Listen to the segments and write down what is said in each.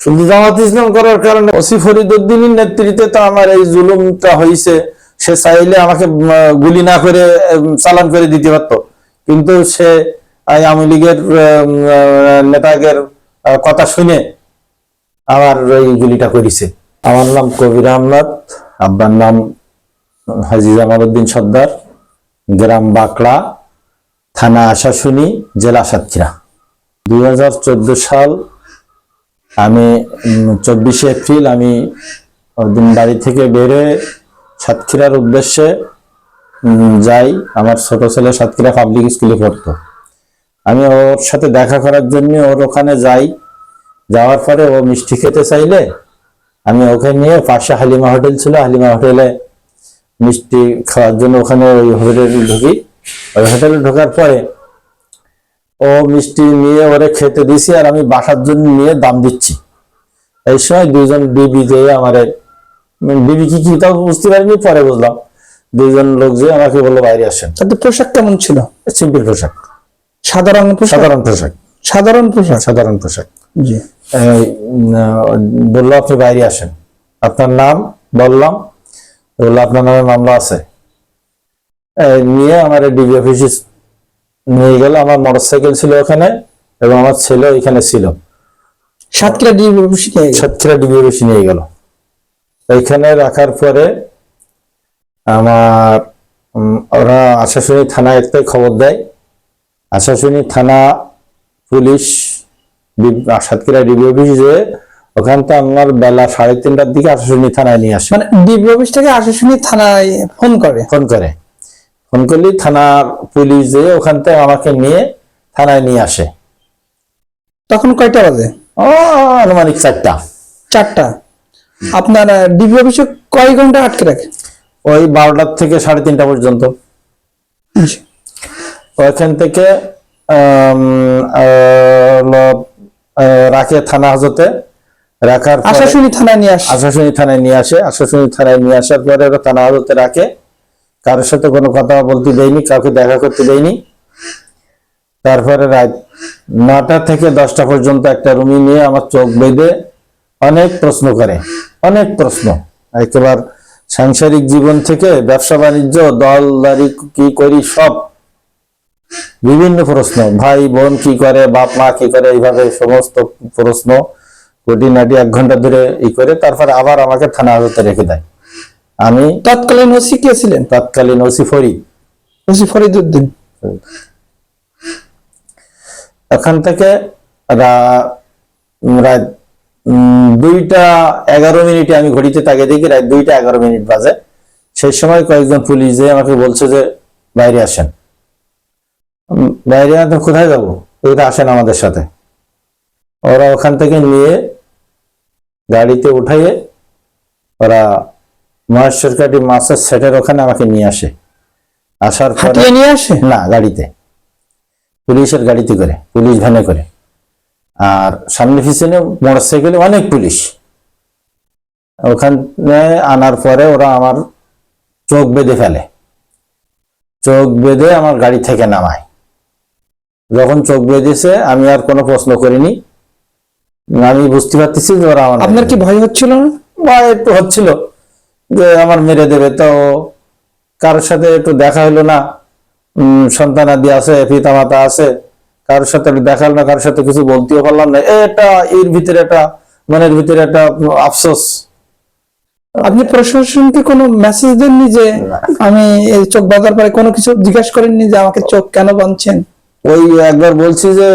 শুধু জামাত ইসলাম করার কারণে ওসি ফরিদুদ্দিনের নেতৃত্বে তো আমার এই জুলুমটা হয়েছে সে চাইলে আমাকে গুলি না করে চালান করে দিতে পারতো। কিন্তু সে আওয়ামী লীগের নেতাদের কথা শুনে আমার এই গুলিটা করেছে। আমার নাম কবির আহমদ, আব্বার নাম হাজি জামালউদ্দিন সর্দার, গ্রাম বাকড়া, থানা আশাশুনি, জেলা সাতক্ষীরা। দুই হাজার চোদ্দ সাল আমি চব্বিশে এপ্রিল আমি ওদিন বাড়ি থেকে বেরে সাতক্ষীরার উদ্দেশ্যে যাই আমার ছোট ছেলে সাতক্ষীরা পাবলিক স্কুলে পড়তো। আমি ওর সাথে দেখা করার জন্য ওর ওখানে যাই। যাওয়ার পরে ও মিষ্টি খেতে চাইলে আমি ওকে নিয়ে পাশে হালিমা হোটেল ছিল, হালিমা হোটেলে মিষ্টি খাওয়ার জন্য ওখানে ওই হোটেলে ঢুকি। ওই হোটেলে ঢোকার পরে ও মিষ্টি নিয়ে ওরে খেতে দিছি আর আমি বাসার জন্য নিয়ে দাম দিচ্ছি। এই সময় দুইজন বিবি যে আমার বিবি কি কি তাও বুঝতে পারিনি পরে বুঝলাম। দুইজন লোক যে আমাকে বলল বাইরে আসেন। তাদের পোশাক কেমন ছিল? সিম্পল পোশাক। সাধারণ সাধারণ পোশাক। সাধারণ পোশাক? সাধারণ পোশাক। জি। উম, আহ, বলল আপনি বাইরে আসেন। আপনার নাম বললাম বলল আপনার নামে মামলা আছে। নিয়ে আমার ডিবি অফিসে নিয়ে গেল আমার মোটরসাইকেল ছিল ওখানে এবং আমার ছেলে ওইখানে ছিল। সাতক্ষীরা ডিবি অফিসে নিয়ে সাতক্ষীরা ডিবি অফিসে নিয়ে গেল। এইখানে রাখার পরে আমার ওরা আশাশুনি থানা একটা খবর দেয়। আশাশুনি থানা পুলিশ সাতক্ষীরা ডিবি অফিস যে ওখান থেকে আমার বেলা সাড়ে তিনটার দিকে আশাশুনি থানায় নিয়ে আসে। মানে ডিবি অফিস থেকে আশাশুনি থানায় ফোন করে? ফোন করে। ফোন করলি থানার পুলিশ যে ওখান থেকে আমাকে নিয়ে থানায় নিয়ে আসে। তখন কয়টা বাজে? ও আনুমানিক চারটা। চারটা। আপনার ডিবি অফিসে কয় ঘণ্টা আটকে রাখে? ওই বারোটার থেকে সাড়ে তিনটা পর্যন্ত। জি। ওইখান থেকে রাখে থানা হাজতে। রাখার আশাশুনি থানায় নিয়ে আসে। আশাশুনি থানায় নিয়ে আসে। আশাশুনি থানায় নিয়ে আসার পরে ওরা থানা হাজতে রাখে। কারোর সাথে কোনো কথা বলতে দেয়নি, কাউকে দেখা করতে দেয়নি। তারপরে রাত নটা থেকে দশটা পর্যন্ত একটা রুমি নিয়ে আমার চোখ বেঁধে অনেক প্রশ্ন করে, অনেক প্রশ্ন। একেবারে সাংসারিক জীবন থেকে ব্যবসা বাণিজ্য দলদারি কি করি, সব। বিভিন্ন প্রশ্ন, ভাই, বোন কি করে, বাপ, মা কি করে, এইভাবে সমস্ত প্রশ্ন। কোটি নাটি এক ঘণ্টা ধরে ই করে, তারপর আবার আমাকে থানা হাজতে রেখে দেয়। আমি তৎকালীন ওসি কে ছিলেন? তৎকালীন ওসি ফরিদ। ওসি ফরিদুদ্দিন ওখান থেকে রাত দুইটা এগারো মিনিটে আমি ঘড়িতে তাকে দেখি রাত দুইটা এগারো মিনিট বাজে। সেই সময় কয়েকজন পুলিশ যে আমাকে বলছে যে বাইরে আসেন। বাইরে আমি কোথায় যাব? এটা আসেন আমাদের সাথে। ওরা ওখান থেকে নিয়ে গাড়িতে উঠাইয়ে ওরা মহেশ্বরকাটি মাছের সেটের ওখানে আমাকে নিয়ে আসে। আসার পরে নিয়ে আসে? না গাড়িতে। পুলিশের গাড়িতে করে পুলিশ ভ্যানে করে। আর সামনে পিছনে মোটর সাইকেলে অনেক পুলিশ। ওখানে আনার পরে ওরা আমার চোখ বেঁধে ফেলে। চোখ বেঁধে আমার গাড়ি থেকে নামায়। যখন চোখ বেঁধেছে আমি আর কোনো প্রশ্ন করিনি। আমি বুঝতে পারতেছি যে ওরা আমার আপনার কি ভয় হচ্ছিল না? ভয় একটু হচ্ছিল। যে আমার মেরে দেবে, তো কারোর সাথে একটু দেখা হলো না। সন্তানাদি আছে পিতা মাতা আছে, কারোর সাথে দেখা হলো না, কারোর সাথে কিছু বলতেও পারলাম না। এটা, এর ভিতরে একটা, মনের ভিতরে একটা আফসোস। আপনি প্রশাসনকে কোনো মেসেজ দেননি যে আমি এই চোখ বাঁধার পরে কোনো কিছু জিজ্ঞাসা করেননি যে আমাকে চোখ কেন বাঁধছেন? ওই একবার বলছি যে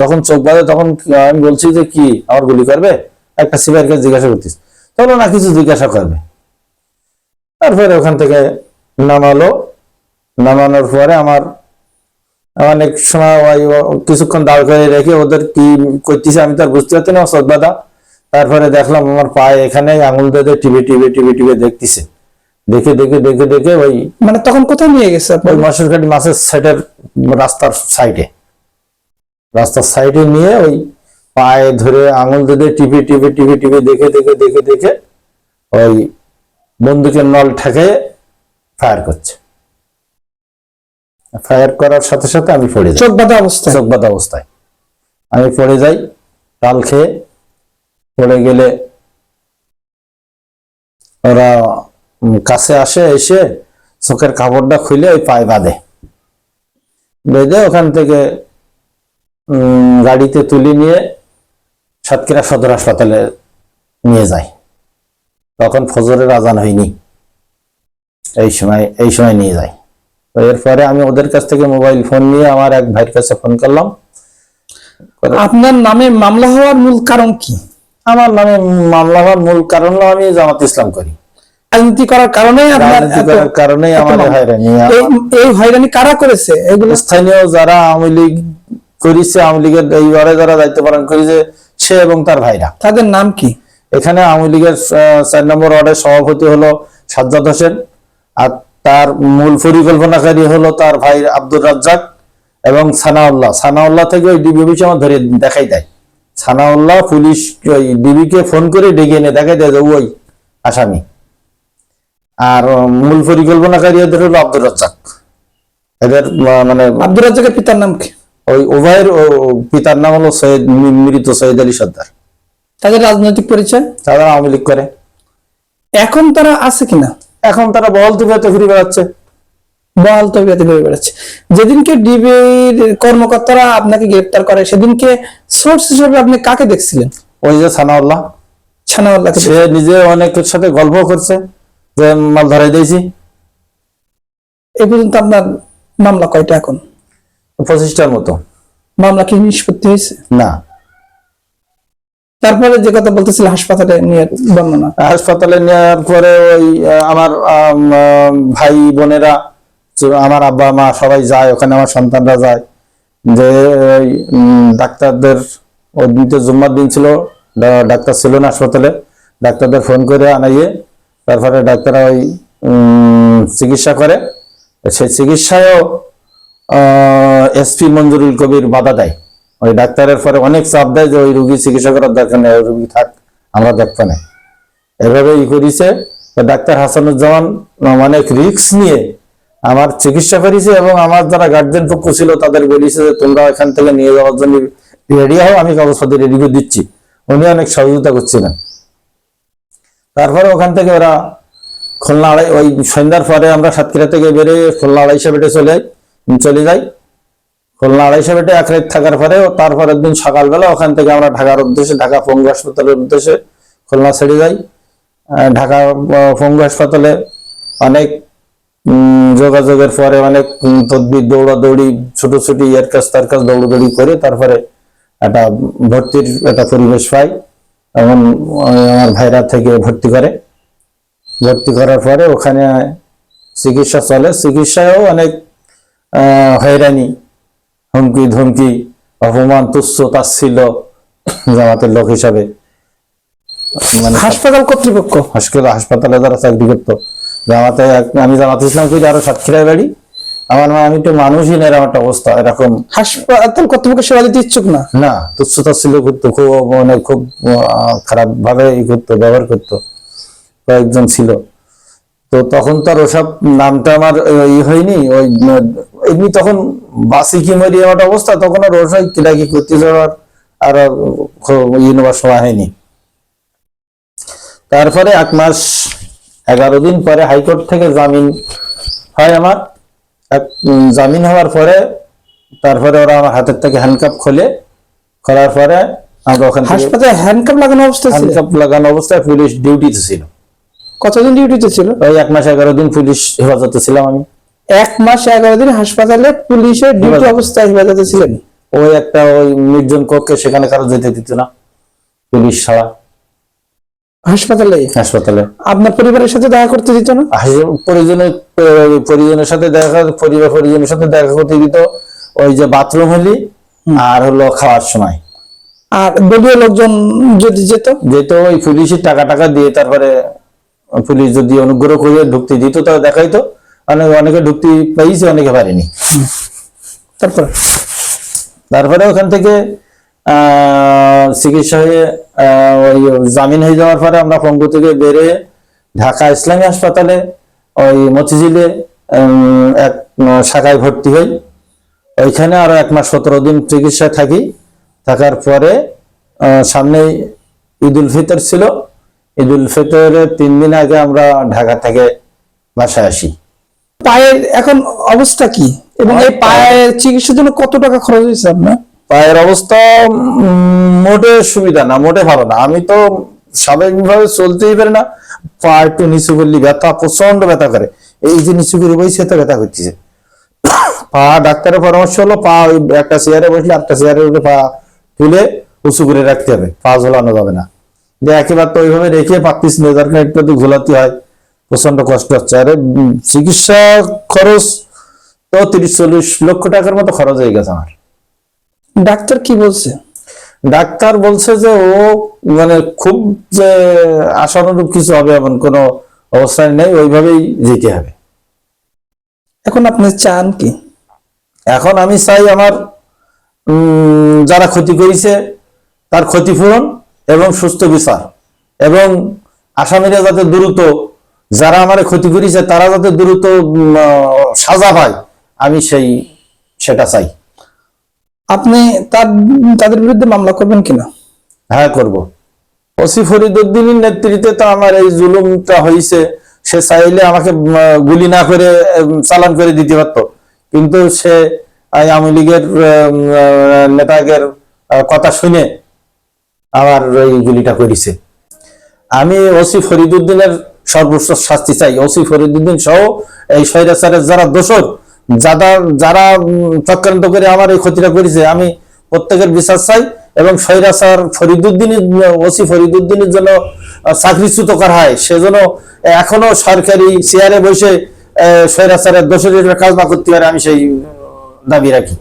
যখন চোখ বাঁধে তখন আমি বলছি যে কি? আমার গুলি করবে? একটা সিপাহীকে জিজ্ঞাসা করতিস তখন না কিছু জিজ্ঞাসা করবে। তারপরে ওখান থেকে নামালো। নামানোর পরে আমার অনেক সময় কিছুক্ষণ দাঁড় করে রেখে ওদের কি করতেছে আমি তো আর বুঝতে পারছি না বাঁধা তারপরে দেখলাম আমার পায়ে এখানে আঙুল দিয়ে টিভি টিভি টিভি টিভি দেখতেছে। দেখে দেখে দেখে দেখে ওই মানে তখন কোথায় নিয়ে গেছে ওই মশুরঘাটি মাছের সাইডের রাস্তার সাইডে। রাস্তার সাইডে নিয়ে ওই পায়ে ধরে আঙুল দিয়ে টিপে টিপে টিপে টিপে দেখে দেখে দেখে দেখে ওই বন্দুকের নল ঠেকে ফায়ার করছে। ফায়ার করার সাথে সাথে আমি পড়ে যাই। চোখ বাঁধা অবস্থায়? চোখ বাঁধা অবস্থায়। আমি পড়ে যাই টাল খেয়ে পড়ে গেলে ওরা কাছে আসে এসে চোখের কাপড়টা খুলে ওই পায়ে বাঁধে। বেঁধে ওখান থেকে উম, গাড়িতে তুলে নিয়ে সাতক্ষীরা সদর হাসপাতালে নিয়ে যায়। তখন ফজরের আজান হয়নি। এই সময় এই সময় নিয়ে যায়। তো এরপরে আমি ওদের কাছ থেকে মোবাইল ফোন নিয়ে আমার এক ভাইয়ের কাছে ফোন করলাম। আপনার নামে মামলা হওয়ার মূল কারণ কি? আমার নামে মামলা হওয়ার মূল কারণ হলো আমি জামাত ইসলাম করি। রাজনীতি করার কারণে আপনার রাজনীতি করার কারণেই আমার। হয়রানি এই হয়রানি কারা করেছে? এগুলো স্থানীয় যারা আওয়ামী লীগ করেছে আওয়ামী লীগের এইবারে যারা দায়িত্ব পালন করেছে সে এবং তার ভাইরা। তাদের নাম কি? এখানে আওয়ামী লীগের চার নম্বর ওয়ার্ডের সভাপতি হলো সাজ্জাদ হোসেন আর তার মূল পরিকল্পনাকারী হলো তার ভাই আব্দুর রাজ্জাক এবং সানাউল্লাহ। সানাউল্লাহ থেকে ওই ডিবি অফিসে আমার ধরে দেখাই দেয়। সানাউল্লাহ পুলিশ ওই ডিবিকে ফোন করে ডেকে এনে দেখাই দেয় যে ওই আসামি। আর মূল পরিকল্পনাকারী এদের হলো আব্দুর রাজ্জাক। এদের মানে আব্দুর রাজ্জাকের পিতার নাম কি? ওই উভয়ের পিতার নাম হলো সৈয়দ মৃত সৈয়দ আলী সর্দার। তাদের রাজনৈতিক পরিচয়? তারা আওয়ামী লীগ করে। এখন তারা আছে কিনা? এখন তারা বহল তুফাতে ঘুরে বেড়াচ্ছে। বহাল তবিয়াতে ঘুরে বেড়াচ্ছে। যেদিনকে ডিবির কর্মকর্তারা আপনাকে গ্রেপ্তার করে সেদিনকে সোর্স হিসেবে আপনি কাকে দেখছিলেন? ওই যে সানাউল্লাহ। ছানাওয়াল্লাহকে সে নিজে অনেকের সাথে গল্প করছে যে মাল ধরাই দিয়েছি। এ পর্যন্ত আপনার মামলা কয়টা এখন? পঁচিশটার মতো। মামলা কি নিষ্পত্তি হয়েছে? না। তারপরে যে কথা বলতেছিল হাসপাতালে নিয়ে বর্ণনা। হাসপাতালে নেওয়ার পরে ওই আমার ভাই বোনেরা আমার আব্বা মা সবাই যায় ওখানে আমার সন্তানরা যায়। যে ডাক্তারদের ওই জুম্মার দিন ছিল ডাক্তার ছিল না হাসপাতালে। ডাক্তারদের ফোন করে আনাইয়ে তারপরে ডাক্তাররা ওই উম, চিকিৎসা করে। সেই চিকিৎসায়ও এসপি মঞ্জুরুল কবির বাধা দেয়। ওই ডাক্তারের পরে অনেক চাপ দেয় যে ওই রুগী চিকিৎসা করার দরকার নেই, ওই রুগী থাক, আমরা দেখব না। এভাবে ই করিছে ডাক্তার হাসানুজ্জামান অনেক রিস্ক নিয়ে আমার চিকিৎসা করেছে এবং আমার যারা গার্জেন পক্ষ ছিল তাদের বলেছে যে তোমরা এখান থেকে নিয়ে যাওয়ার জন্য রেডি হও, আমি কাগজপত্র রেডি করে দিচ্ছি। উনি অনেক সহযোগিতা করছিলেন। তারপরে ওখান থেকে ওরা খুলনা আড়াই, ওই সন্ধ্যার পরে আমরা সাতক্ষীরা থেকে বেরিয়ে খুলনা আড়াইশো বেটে চলে। যাই চলে যাই। খুলনা আড়াইশো বেটে এক রাত থাকার পরে তারপরের দিন সকালবেলা ওখান থেকে আমরা ঢাকার উদ্দেশ্যে, ঢাকা পঙ্গু হাসপাতালের উদ্দেশ্যে খুলনা ছেড়ে যাই। ঢাকা পঙ্গু হাসপাতালে অনেক যোগাযোগের পরে অনেক তদবির, দৌড়াদৌড়ি, ছোটাছুটি, এর কাছ তার কাছ দৌড়াদৌড়ি করে তারপরে একটা ভর্তির একটা পরিবেশ পাই এবং আমার ভাইরা থেকে ভর্তি করে। ভর্তি করার পরে ওখানে চিকিৎসা চলে। চিকিৎসায়ও অনেক হয়রানি হুমকি ধমকি অপমান তুচ্ছ তাচ্ছিল জামাতের লোক হিসাবে। মানে হাসপাতাল কর্তৃপক্ষ? হাসপাতাল হাসপাতালে যারা চাকরি করতো জামাতে আমি জামাতে ইসলাম করি আরও সাতক্ষীরায় বাড়ি। আমার মা আমি তো মানুষই না এরকম একটা অবস্থা এরকম। হাসপাতাল কর্তৃপক্ষ সেবা দিতে ইচ্ছুক না? না তুচ্ছ তাচ্ছিল্য করতো খুব মানে খুব খারাপ ভাবে ই করতো ব্যবহার করতো। কয়েকজন ছিল। তো তখন তো আর ওসব নামটা আমার ই হয়নি ওই এমনি তখন বাসি কি মরি একটা অবস্থা তখন আর ওসব কিলাকি করতে যাওয়ার আর খুব ই নেওয়ার সময় হয়নি। তারপরে এক মাস এগারো দিন পরে হাইকোর্ট থেকে জামিন হয় আমার। জামিন হওয়ার পরে তারপরে ওরা আমার হাতের থেকে হ্যান্ডকাপ খোলে খোলার পরে আমরা ওখানে হাসপাতালে হ্যান্ডকাপ লাগানো অবস্থা হ্যান্ডকাপ লাগানো অবস্থায় পুলিশ ডিউটিতে ছিল। কতদিন ডিউটিতে ছিল? ওই এক মাস এগারো দিন পুলিশ হেফাজতে ছিলাম আমি। এক মাস এগারো দিন হাসপাতালে পুলিশের ডিউটি। অবস্থায় হেফাজতে ছিলেন? ওই একটা ওই নির্জন কক্ষে সেখানে কারও যেতে দিত না পুলিশ ছাড়া। হাসপাতালে? হাসপাতালে। আপনার পরিবারের সাথে দেখা করতে দিত না? পরিজনের পরিজনের সাথে দেখা পরিবার পরিজনের সাথে দেখা করতে দিত। ওই যে বাথরুম হলি আর হলো খাওয়ার সময়। আর দলীয় লোকজন যদি যেত? যেহেতু ওই পুলিশের টাকা টাকা দিয়ে তারপরে পুলিশ যদি অনুগ্রহ করে ঢুকতে দিত তাহলে দেখাইতো। অনেক অনেকে ঢুকতে পাইছে অনেকে পারেনি। তারপর তারপরে ওখান থেকে চিকিৎসা হয়ে ওই জামিন হয়ে যাওয়ার পরে আমরা পঙ্গু থেকে বেরিয়ে ঢাকা ইসলামী হাসপাতালে ওই মতিঝিলে এক শাখায় ভর্তি হই। ওইখানে আরও এক মাস সতেরো দিন চিকিৎসায় থাকি। থাকার পরে আহ, সামনেই ঈদ উল ফিতর ছিল। ঈদ উল ফিতরের তিন দিন আগে আমরা ঢাকা থেকে বাসায় আসি। পায়ের এখন অবস্থা কি? এবং এই পায়ের চিকিৎসার জন্য কত টাকা খরচ হয়েছে আপনার? পায়ের অবস্থা মোটে সুবিধা না মোটে ভালো না। আমি তো স্বাভাবিকভাবে চলতেই পারি না। পা একটু নিচু করলে ব্যথা প্রচণ্ড ব্যথা করে। এই যে নিচু করে বসে তো ব্যথা করতেছে। পা ডাক্তারের পরামর্শ হলো পা ওই একটা চেয়ারে বসলে একটা চেয়ারের উপরে পা তুলে উঁচু করে রাখতে হবে। পা ঝোলানো যাবে না। যে একেবারে তো ওইভাবে রেখে পাচ্ছিস না একটু একটু ঘোলাতে হয় প্রচণ্ড কষ্ট হচ্ছে। আরে চিকিৎসা খরচ তো তিরিশ চল্লিশ লক্ষ টাকার মতো খরচ হয়ে গেছে আমার। ডাক্তার কি বলছে? ডাক্তার বলছে যে ও মানে খুব যে আশানুরূপ কিছু হবে এমন কোনো অবস্থায় নেই ওইভাবেই যেতে হবে। এখন আপনি চান কি? এখন আমি চাই আমার যারা ক্ষতি করেছে তার ক্ষতিপূরণ এবং সুস্থ বিচার। এবং আসামিরা যাতে দ্রুত যারা আমার ক্ষতি করেছে তারা যাতে দ্রুত সাজা পায় আমি সেই সেটা চাই। আপনি তার তাদের বিরুদ্ধে মামলা করবেন কিনা? হ্যাঁ করব। ওসি ফরিদুদ্দিনের নেতৃত্বে তো আমার এই জুলুমটা হয়েছে সে চাইলে আমাকে গুলি না করে চালান করে দিতে পারত। কিন্তু সে আওয়ামী লীগের নেতাদের কথা শুনে আমার ওই গুলিটা করেছে। আমি ওসি ফরিদুদ্দিনের সর্বোচ্চ শাস্তি চাই। ওসি ফরিদুদ্দিন সহ এই স্বৈরাচারের যারা দোষর যারা যারা চক্রান্ত করে আমার এই ক্ষতিটা করেছে, আমি প্রত্যেকের বিচার চাই এবং স্বৈরাচার ফরিদুদ্দিনের, ওসি ফরিদুদ্দিনের জন্য চাকরিচ্যুত করা হয় সেজন্য এখনও সরকারি চেয়ারে বসে স্বৈরাচারের দোষরের কাজ না করতে পারে, আমি সেই দাবি রাখি।